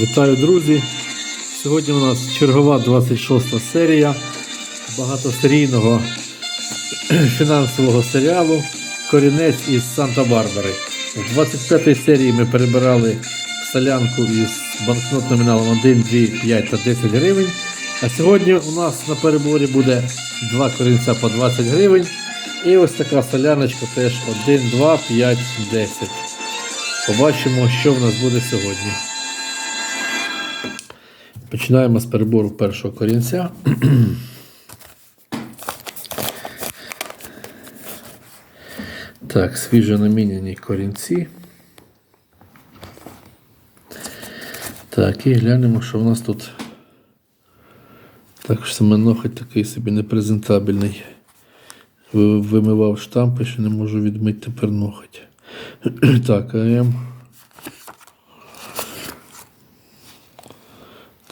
Вітаю, друзі! Сьогодні у нас чергова 26 серія багатосерійного фінансового серіалу Корінець із Санта-Барбари. У 25-й серії ми перебирали солянку із банкнот номіналом 1, 2, 5 та 10 гривень. А сьогодні у нас на переборі буде два корінця по 20 гривень. І ось така соляночка теж 1, 2, 5, 10. Побачимо, що в нас буде сьогодні. Починаємо з перебору першого корінця. Так, свіжо наміняні корінці. Так, і глянемо, що в нас тут. Також семенохоть такий собі непрезентабельний. Вимивав штампи, що не можу відмити тепер ноготь. Так, АМ.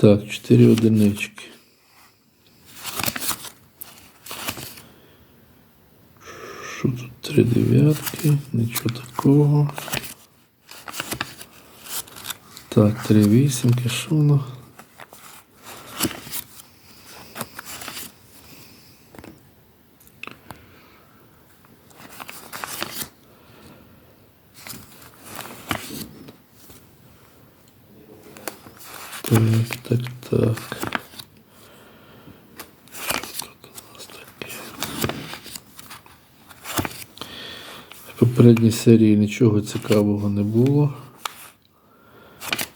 Так, 4 одинички. Що тут? Три дев'ятки, нічого такого. Так, три вісімки, що воно? Так, так, так. В попередній серії нічого цікавого не було.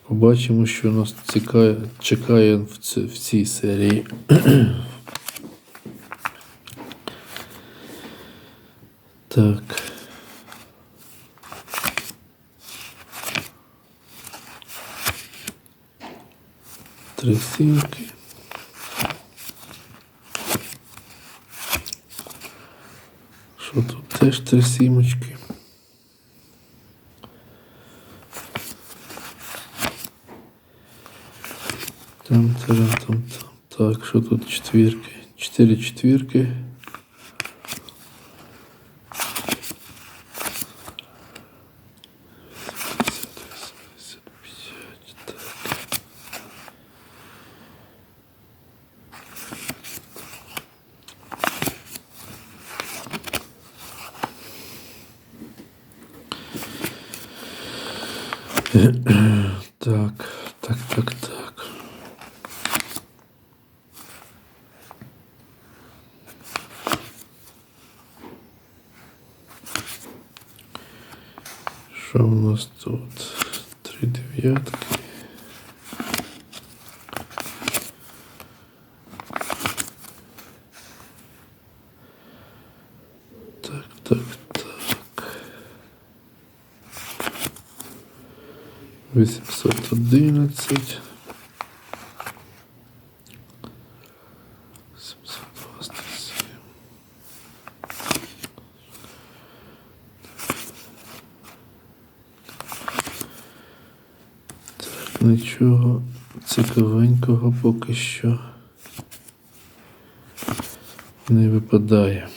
Побачимо, що нас цікає, чекає в, ці- в цій серії. так. Три сімки. Що тут теж три сімочки? Там, там, там, там. Так, що тут четвірки? Чотири четвірки. Так, так, так, так. Що у нас тут? Три дев'ятки. 811. 727. Так, нічого цікавенького поки що не випадає.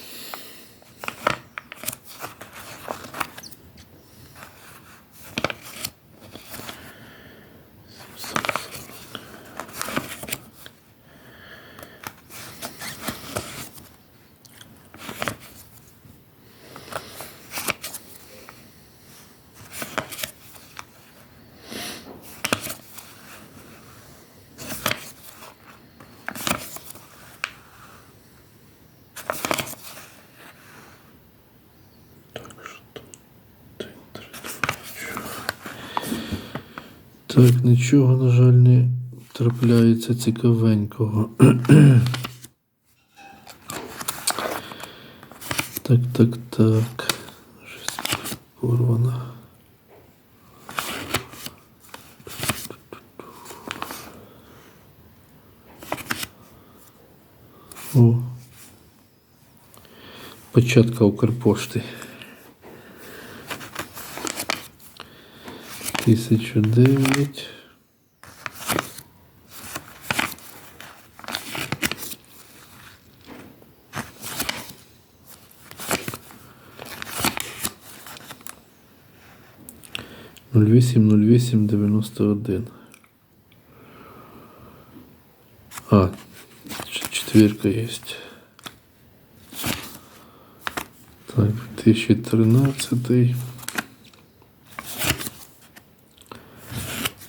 Так, нічого, на жаль, не трапляється цікавенького. так, так, так. Щось порвано. О. Початка Укрпошти. Тисячу дев'ять. Нуль вісім нуль вісім дев'яносто один. А, ч- четверка есть. Так, 2013.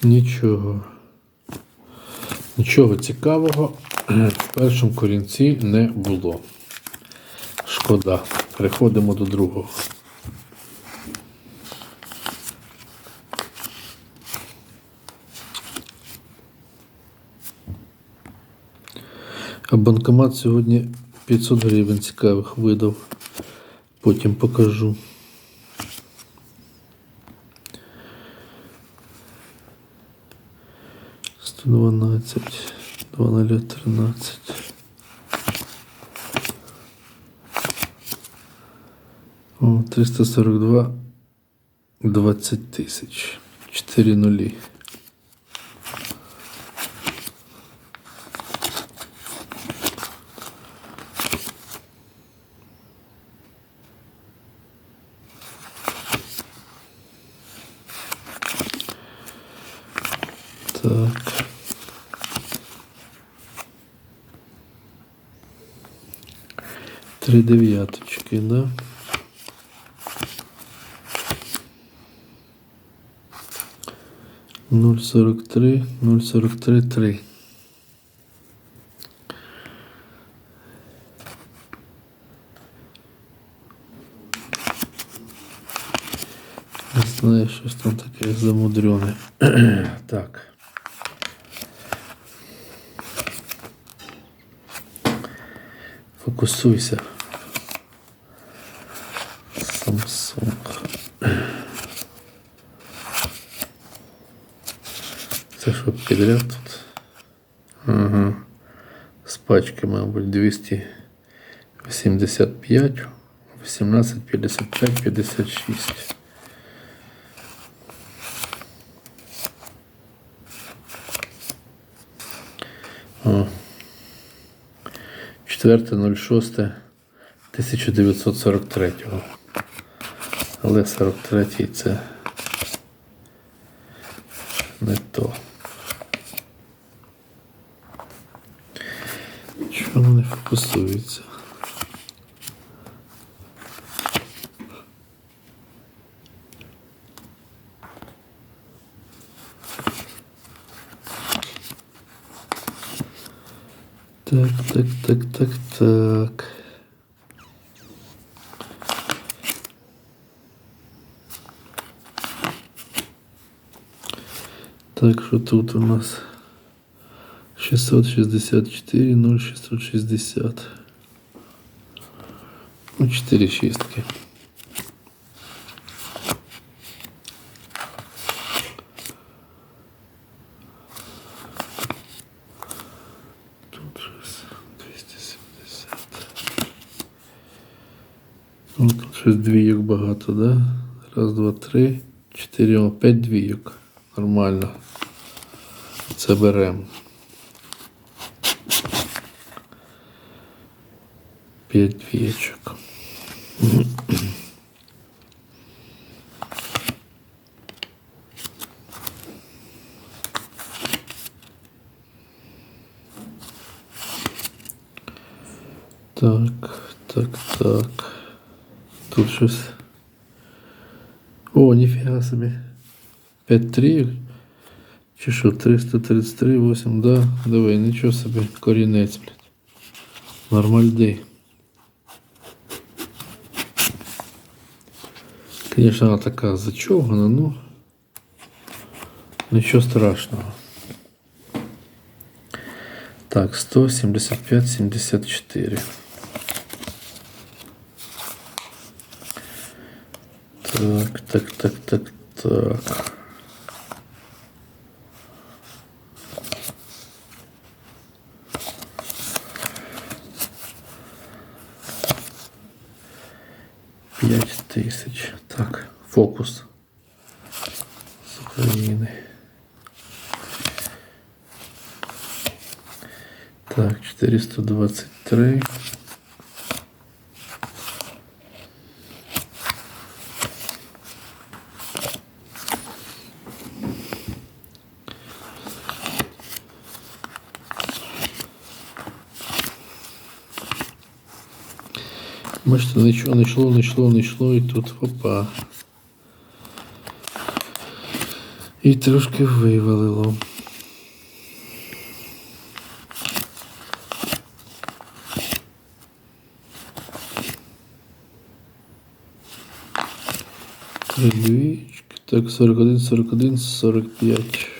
Нічого. Нічого цікавого в першому корінці не було. Шкода. Переходимо до другого. А банкомат сьогодні 500 гривень цікавих видав. Потім покажу. 112, 2013. О, 342, 20 тысяч 4 нули Так. Три дев'яточки, да? Нуль сорок три, нуль сорок три, три. Не знаю, щось там таке замудрене. так. Фокусуйся. Samsung. Це що підряд тут? Ага. З пачки, мабуть, 285, 18, 55, 56. 4.06.1943. Але 43 це не то. Чому не фокусується? Так, так, так, так, так. Так, що тут у нас 664, 0660. Ну, 4 шістки. Щось двійок багато, да? Раз, два, три, чотири, п'ять двійок. Нормально. Це беремо. П'ять двієчок. Так, так, так. Тут щось. О, ніфіга собі. 5 трійок. Чи що, 333, 8, да, давай, нічого собі, корінець, блядь. Нормальди. Конечно, вона така зачовгана, ну. Нічого страшного. Так, 175, 74. Так, так, так, так, так. П'ять тисяч. Так, фокус з України. Так, 423. Бачите, нічого не йшло, не йшло, не йшло, і тут опа. І трошки вивалило. Три двічки. Так, 41, 41, 45.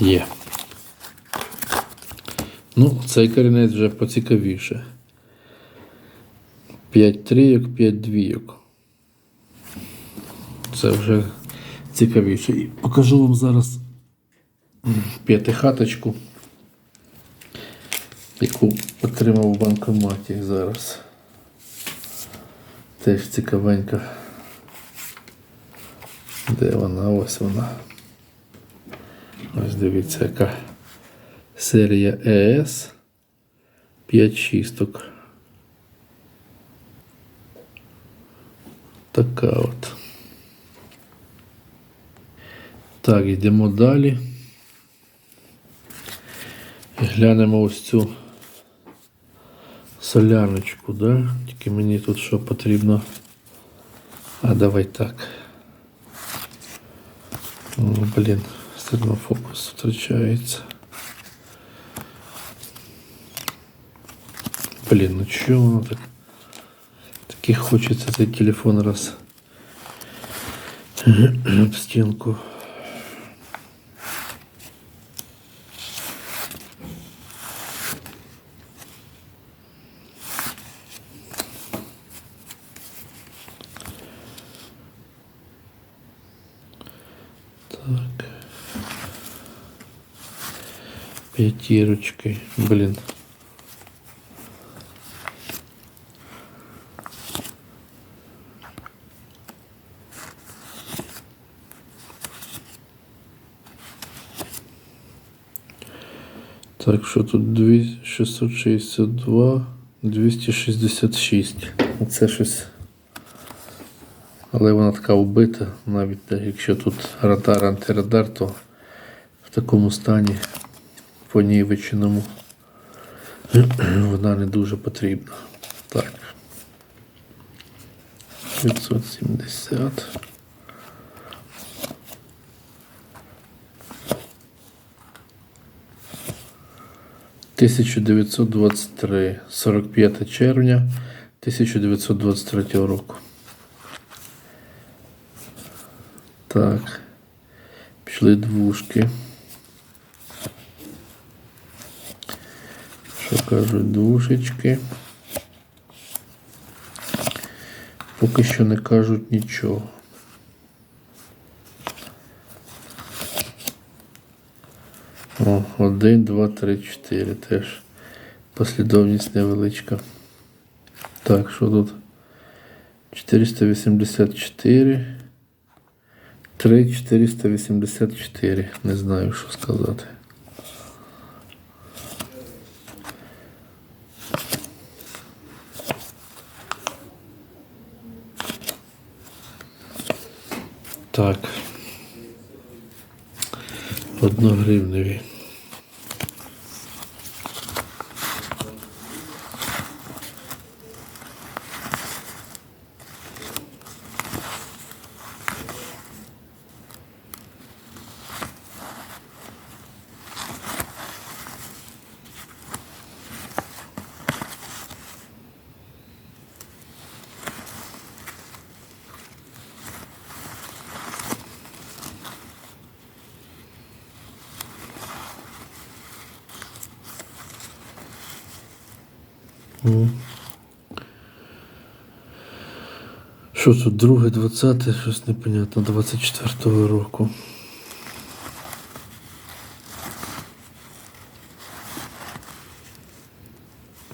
Є. Ну, цей корінець вже поцікавіше. 5 трійок, 5 двійок. Це вже цікавіше. І покажу вам зараз п'ятихаточку, яку отримав у банкоматі зараз. Теж цікавенька. Де вона? Ось вона. Ось дивіться, яка серія ЕС 5 шісток. Така от. Так, йдемо далі. І глянемо ось цю соляночку, да? Тільки мені тут що потрібно. А давай так. О, блін, все одно фокус втрачається. Блін, ну чого воно так? Таки хочеться цей телефон раз об стінку. Так. Пятирочкой. Блин. Так, що тут 2 662, 266. Це щось. Але вона така вбита, навіть якщо тут радар, антирадар, то в такому стані понівеченому вона не дуже потрібна. Так. 570. Тисяча дев'ятсот двадцять три, сорок п'яте червня 1923 року. Так. Пішли двушки. Що кажуть двушечки? Поки що не кажуть нічого. О, один, два, три, чотири. Теж послідовність невеличка. Так, що тут? 484. 3 484. Не знаю, що сказати. Так. Одногривневі. Що тут, друге, двадцяте, щось непонятно, 24-го року.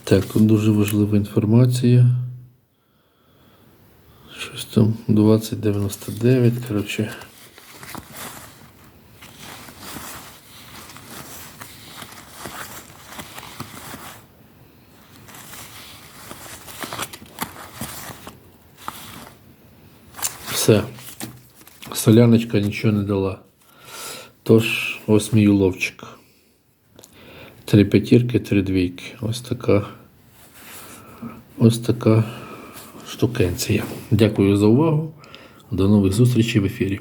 Так, тут дуже важлива інформація. Щось там 2099, коротше. Все. Соляночка нічого не дала. Тож, Ось мій уловчик. Три п'ятірки, три двійки. Ось така. Ось така штукенція. Дякую за увагу. До нових зустрічей в ефірі.